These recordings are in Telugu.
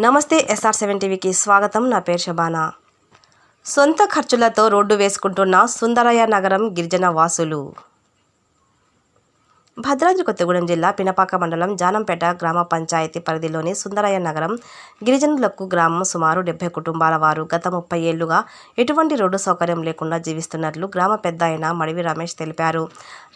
నమస్తే ఎస్ఆర్ సెవెన్ టీవీకి స్వాగతం. నా పేరు శబానా. సొంత ఖర్చులతో రోడ్డు వేసుకుంటున్న సుందరయ్య నగరం గిరిజన వాసులు. భద్రాద్రి కొత్తగూడెం జిల్లా పినపాక మండలం జానంపేట గ్రామ పంచాయతీ పరిధిలోని సుందరయ్య నగరం గిరిజనులకు గ్రామం సుమారు డెబ్బై కుటుంబాల వారు గత ముప్పై ఏళ్ళుగా ఎటువంటి రోడ్డు సౌకర్యం లేకుండా జీవిస్తున్నట్లు గ్రామ పెద్ద అయిన మడివి రమేష్ తెలిపారు.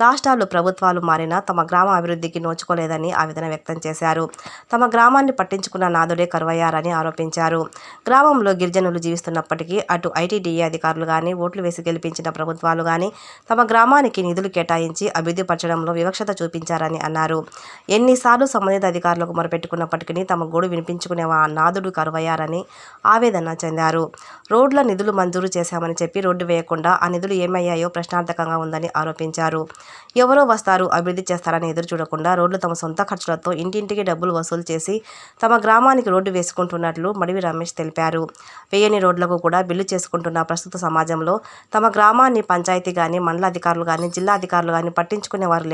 రాష్ట్రాలు ప్రభుత్వాలు మారినా తమ గ్రామ అభివృద్ధికి నోచుకోలేదని ఆవేదన వ్యక్తం చేశారు. తమ గ్రామాన్ని పట్టించుకున్న నాదుడే కరువయ్యారని ఆరోపించారు. గ్రామంలో గిరిజనులు జీవిస్తున్నప్పటికీ అటు ఐటీడీఏ అధికారులు కానీ ఓట్లు వేసి గెలిపించిన ప్రభుత్వాలు కానీ తమ గ్రామానికి నిధులు కేటాయించి అభివృద్ధి పరచడంలో వివక్షత చూపించారని అన్నారు. ఎన్నిసార్లు సంబంధిత అధికారులకు మొరపెట్టుకున్నప్పటికీ తమ గోడు వినిపించుకునే వా- నాదుడు కరువయ్యారని ఆవేదన చెందారు. రోడ్ల నిధులు మంజూరు చేశామని చెప్పి రోడ్డు వేయకుండా ఆ నిధులు ఏమయ్యాయో ప్రశ్నార్థకంగా ఉందని ఆరోపించారు. ఎవరో వస్తారు అభివృద్ధి చేస్తారని ఎదురు చూడకుండా రోడ్లు తమ సొంత ఖర్చులతో ఇంటింటికి డబ్బులు వసూలు చేసి తమ గ్రామానికి రోడ్డు వేసుకుంటున్నట్లు మడివి రమేష్ తెలిపారు. వేయని రోడ్లకు కూడా బిల్లు చేసుకుంటున్న ప్రస్తుత సమాజంలో తమ గ్రామాన్ని పంచాయతీ కానీ మండల అధికారులు కానీ జిల్లా అధికారులు కానీ పట్టించుకునే వారు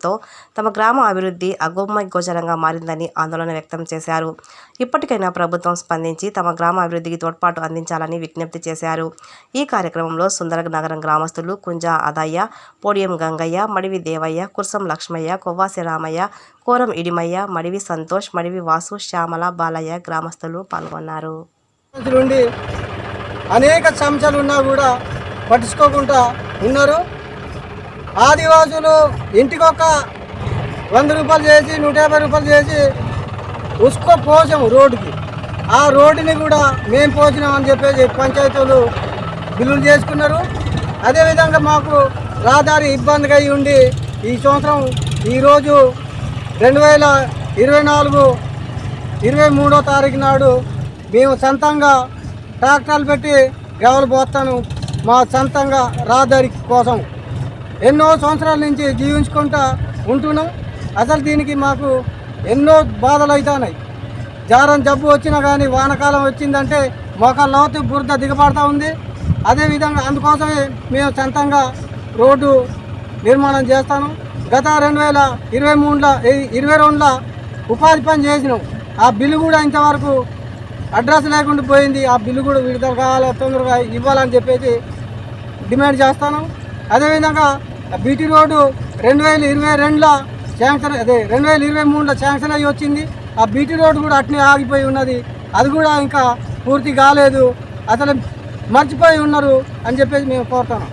లేకపోవడంతో తమ గ్రామ అభివృద్ధి అగోమ్య గోచరంగా మారిందని ఆందోళన వ్యక్తం చేశారు. ఇప్పటికైనా ప్రభుత్వం స్పందించి తమ గ్రామ అభివృద్ధికి తోడ్పాటు అందించాలని విజ్ఞప్తి చేశారు. ఈ కార్యక్రమంలో సుందర నగరం గ్రామస్తులు కుంజా అదయ్య పోడియం గంగయ్య మడివి దేవయ్య కుర్సం లక్ష్మయ్య కొవ్వాసి రామయ్య కోరం ఇడిమయ్య మడివి సంతోష్ మడివి వాసు శ్యామల బాలయ్య గ్రామస్తులు పాల్గొన్నారు. నుండి అనేక సమస్యలు ఉన్నా కూడా పట్టించుకోకుండా ఉన్నారు. ఆదివాసులు ఇంటికొక వంద రూపాయలు చేసి నూట యాభై రూపాయలు చేసి ఉసుకో పోసాము రోడ్డుకి. ఆ రోడ్డుని కూడా మేము పోసినామని చెప్పేసి పంచాయతీలు బిల్లులు చేసుకున్నారు. అదేవిధంగా మాకు రహదారి ఇబ్బందిగా అయి ఉండి ఈ సంవత్సరం ఈరోజు రెండు వేల ఇరవై నాలుగు ఇరవై మూడో తారీఖు నాడు మేము సొంతంగా ట్రాక్టర్లు పెట్టి గవలు పోస్తాను. మా సొంతంగా రహదారి కోసం ఎన్నో సంవత్సరాల నుంచి జీవించుకుంటా ఉంటున్నాం. అసలు దీనికి మాకు ఎన్నో బాధలు అవుతున్నాయి జారం జబ్బు వచ్చినా కానీ వానకాలం వచ్చిందంటే మోకాళ్ళ లోతు బురద దిగబడతా ఉంది. అదేవిధంగా అందుకోసమే మేము సొంతంగా రోడ్డు నిర్మాణం చేస్తాను. గత రెండు వేల ఇరవై మూడులో ఇరవై రెండులో ఉపాధి పని చేసినాం. ఆ బిల్లు కూడా ఇంతవరకు అడ్రస్ లేకుండా పోయింది. ఆ బిల్లు కూడా విడుదల కావాలి తొందరగా ఇవ్వాలని చెప్పేసి డిమాండ్ చేస్తాను. అదేవిధంగా బీటీ రోడ్డు రెండు వేల ఇరవై రెండులో శాంక్షన్ అదే రెండు వేల ఇరవై మూడులో శాంక్షన్ అయ్యి వచ్చింది. ఆ బీటీ రోడ్డు కూడా అట్నే ఆగిపోయి ఉన్నది. అది కూడా ఇంకా పూర్తి కాలేదు. అసలు మర్చిపోయి ఉన్నారు అని చెప్పేసి మేము కోరుతున్నాం.